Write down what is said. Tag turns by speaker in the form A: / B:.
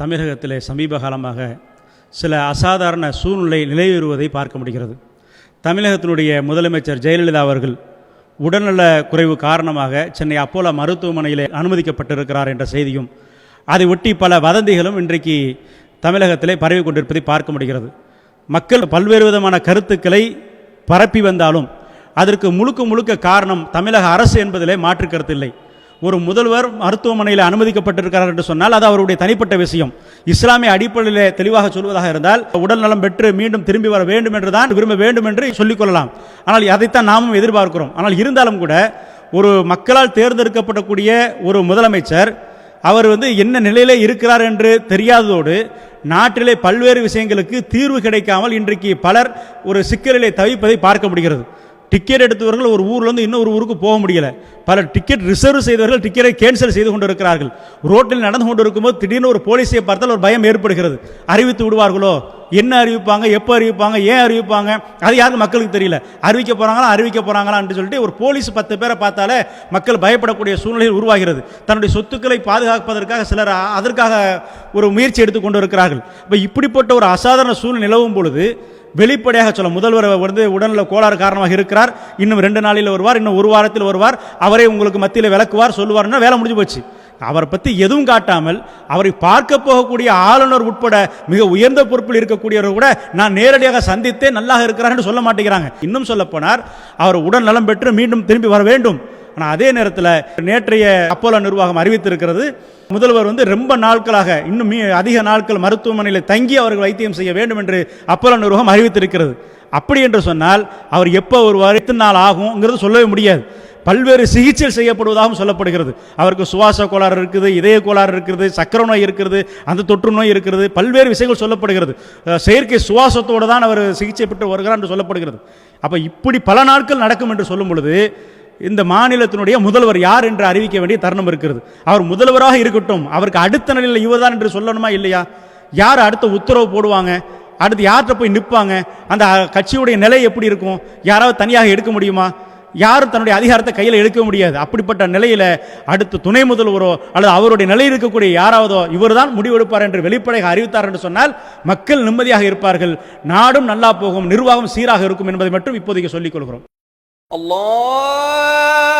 A: தமிழகத்திலே சமீப காலமாக சில அசாதாரண சூழ்நிலை நிலையுறுவதை பார்க்க முடிகிறது. தமிழகத்தினுடைய முதலமைச்சர் ஜெயலலிதா அவர்கள் உடல்நல குறைவு காரணமாக சென்னை அப்போலோ மருத்துவமனையில் அனுமதிக்கப்பட்டிருக்கிறார் என்ற செய்தியும் அதை ஒட்டி பல வதந்திகளும் இன்றைக்கு தமிழகத்திலே பரவி கொண்டிருப்பதை பார்க்க முடிகிறது. மக்கள் பல்வேறு விதமான கருத்துக்களை பரப்பி வந்தாலும் அதற்கு முழுக்க முழுக்க காரணம் தமிழக அரசு என்பதிலே மாற்று கருத்தில்லை ஒரு முதல்வர் மருத்துவமனையில் அனுமதிக்கப்பட்டிருக்கிறார் என்று சொன்னால் அது அவருடைய தனிப்பட்ட விஷயம். இஸ்லாமிய அடிப்படையிலே தெளிவாக சொல்வதாக இருந்தால் உடல் நலம் பெற்று மீண்டும் திரும்பி வர வேண்டும் என்று தான் விரும்ப வேண்டும் என்று சொல்லிக்கொள்ளலாம் ஆனால் அதைத்தான் நாமும் எதிர்பார்க்கிறோம். ஆனால் இருந்தாலும் கூட ஒரு மக்களால் தேர்ந்தெடுக்கப்படக்கூடிய ஒரு முதலமைச்சர் அவர் வந்து என்ன நிலையிலே இருக்கிறார் என்று தெரியாததோடு நாட்டிலே பல்வேறு விஷயங்களுக்கு தீர்வு கிடைக்காமல் இன்றைக்கு பலர் ஒரு சிக்கலிலே தவிப்பதை பார்க்க முடிகிறது. டிக்கெட் எடுத்தவர்கள் ஒரு ஊர்லேருந்து இன்னொரு ஊருக்கு போக முடியல. பல டிக்கெட் ரிசர்வ் செய்தவர்கள் டிக்கெட்டை கேன்சல் செய்து கொண்டு இருக்கிறார்கள் ரோட்டில் நடந்து கொண்டு இருக்கும்போது திடீர்னு ஒரு போலீஸை பார்த்தால் ஒரு பயம் ஏற்படுகிறது. அறிவித்து விடுவார்களோ? என்ன அறிவிப்பாங்க? எப்போ அறிவிப்பாங்க? ஏன் அறிவிப்பாங்க? அது யாருக்கும் மக்களுக்கு தெரியல. அறிவிக்க போகிறாங்களா அறிவிக்க போகிறாங்களான்னு சொல்லிட்டு ஒரு போலீஸ் பத்து பேரை பார்த்தாலே மக்கள் பயப்படக்கூடிய சூழ்நிலை உருவாகிறது. தன்னுடைய சொத்துக்களை பாதுகாப்பதற்காக சிலர் அதற்காக ஒரு முயற்சி எடுத்துக்கொண்டு இருக்கிறார்கள் இப்போ இப்படிப்பட்ட ஒரு அசாதாரண சூழ்நிலை நிலவும் பொழுது வெளிப்படையாக சொல்ல முதல்வர் வந்து உடல்நல கோளாறு காரணமாக இருக்கிறார். இன்னும் ரெண்டு நாளில் வருவார் இன்னும் ஒரு வாரத்தில் வருவார். அவரே உங்களுக்கு மத்தியில் விளக்குவார் சொல்லுவார்னா வேலை முடிஞ்சு போச்சு. அவரை பற்றி எதுவும் காட்டாமல் அவரை பார்க்க போகக்கூடிய ஆளுநர் உட்பட மிக உயர்ந்த பொறுப்பில் இருக்கக்கூடியவர் கூட நான் நேரடியாக சந்தித்தே நல்லாக இருக்கிறார் என்று சொல்ல மாட்டேங்கிறாங்க. இன்னும் சொல்ல போனார் அவர் உடல் நலம் பெற்று மீண்டும் திரும்பி வர வேண்டும். ஆனால் அதே நேரத்தில் நேற்றைய அப்போலோ நிர்வாகம் அறிவித்திருக்கிறது முதல்வர் வந்து ரொம்ப நாட்களாக இன்னும் மீ- அதிக நாட்கள் மருத்துவமனையில் தங்கி அவர்கள் வைத்தியம் செய்ய வேண்டும் என்று அப்போலோ நிர்வாகம் அறிவித்திருக்கிறது. அப்படி என்று சொன்னால் அவர் எப்போ வருவார் எத்தனை நாள் ஆகுங்கிறது சொல்லவே முடியாது. பல்வேறு சிகிச்சை செய்யப்படுவதாகவும் சொல்லப்படுகிறது. அவருக்கு சுவாச கோளாறு இருக்குது இதய கோளாறு இருக்கிறது சக்கர நோய் இருக்கிறது அந்த தொற்று நோய் இருக்கிறது பல்வேறு விஷயங்கள் சொல்லப்படுகிறது. செயற்கை சுவாசத்தோடு தான் அவர் சிகிச்சை பெற்று வருகிறார் என்று சொல்லப்படுகிறது. அப்போ இப்படி பல நாட்கள் நடக்கும் என்று சொல்லும் பொழுது இந்த மாநிலத்தினுடைய முதல்வர் யார் என்று அறிவிக்க வேண்டிய தருணம் இருக்கிறது. அவர் முதல்வராக இருக்கட்டும். அவருக்கு அடுத்த நிலையில் இவர்தான் என்று சொல்லணுமா இல்லையா? யார் அடுத்த உத்தரவு போடுவாங்க? அடுத்து யார்கிட்ட போய் நிற்பாங்க? அந்த கட்சியுடைய நிலை எப்படி இருக்கும்? யாராவது தனியாக எடுக்க முடியுமா? யாரும் தன்னுடைய அதிகாரத்தை கையில் எடுக்க முடியாது. அப்படிப்பட்ட நிலையில் அடுத்து துணை முதல்வரோ அல்லது அவருடைய நிலையில் இருக்கக்கூடிய யாராவதோ இவர்தான் முடிவெடுப்பார் என்று வெளிப்படையாக அறிவித்தார் என்று சொன்னால் மக்கள் நிம்மதியாக இருப்பார்கள். நாடும் நல்லா போகும். நிர்வாகம் சீராக இருக்கும் என்பதை மட்டும் இப்போதைக்கு சொல்லிக் கொள்கிறோம்.
B: Allah